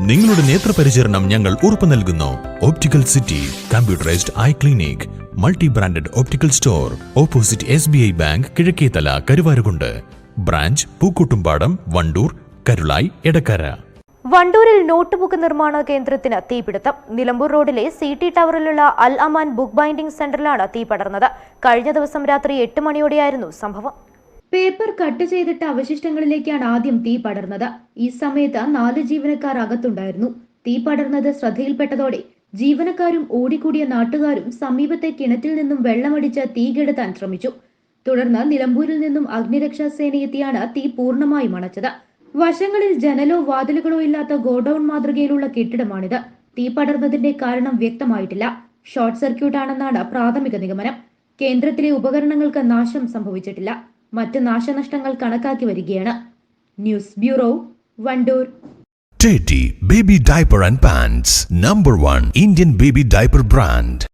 നിങ്ങളുടെ നേത്രപരിചരണം ഞങ്ങൾ ഉറപ്പു നൽകുന്നു. Optical city computerised eye clinic multi branded optical store opposite S B I bank Kizhakkethala Karuvarakundu branch Pookkottumpadam Wandoor Karulai Edakkara വണ്ടൂരിൽ notebook നിർമ്മാണ കേന്ദ്രത്തിന് തീപിടുത്തം. നിലമ്പൂർ റോഡിലെ സി ടി ടവറിലുള്ള അൽ അമാൻ ബുക്ക് ബൈൻഡിംഗ് സെന്ററിലാണ് തീ പടർന്നത്. കഴിഞ്ഞ ദിവസം രാത്രി എട്ട് മണിയോടെയായിരുന്നു സംഭവം. പേപ്പർ കട്ട് ചെയ്തിട്ട അവശിഷ്ടങ്ങളിലേക്കാണ് ആദ്യം തീ പടർന്നത്. ഈ സമയത്ത് നാല് ജീവനക്കാർ അകത്തുണ്ടായിരുന്നു. തീ പടർന്നത് ശ്രദ്ധയിൽപ്പെട്ടതോടെ ജീവനക്കാരും ഓടിക്കൂടിയ നാട്ടുകാരും സമീപത്തെ കിണറ്റിൽ നിന്നും വെള്ളമടിച്ച് തീ കെടുത്താൻ ശ്രമിച്ചു. തുടർന്ന് നിലമ്പൂരിൽ നിന്നും അഗ്നിരക്ഷാ സേനയെത്തിയാണ് തീ പൂർണമായും അണച്ചത് വശങ്ങളിൽ ജനലോ വാതിലുകളോ ഇല്ലാത്ത ഗോഡൌൺ മാതൃകയിലുള്ള കെട്ടിടമാണിത്. തീ പടർന്നതിന്റെ കാരണം വ്യക്തമായിട്ടില്ല. ഷോർട്ട് സർക്യൂട്ട് ആണെന്നാണ് പ്രാഥമിക നിഗമനം. കേന്ദ്രത്തിലെ ഉപകരണങ്ങൾക്ക് നാശം സംഭവിച്ചിട്ടില്ല. മറ്റ് നാശനഷ്ടങ്ങൾ കണക്കാക്കി വരികയാണ് news bureau Wandoor Teddy Baby Diaper and Pants, number one Indian baby diaper brand.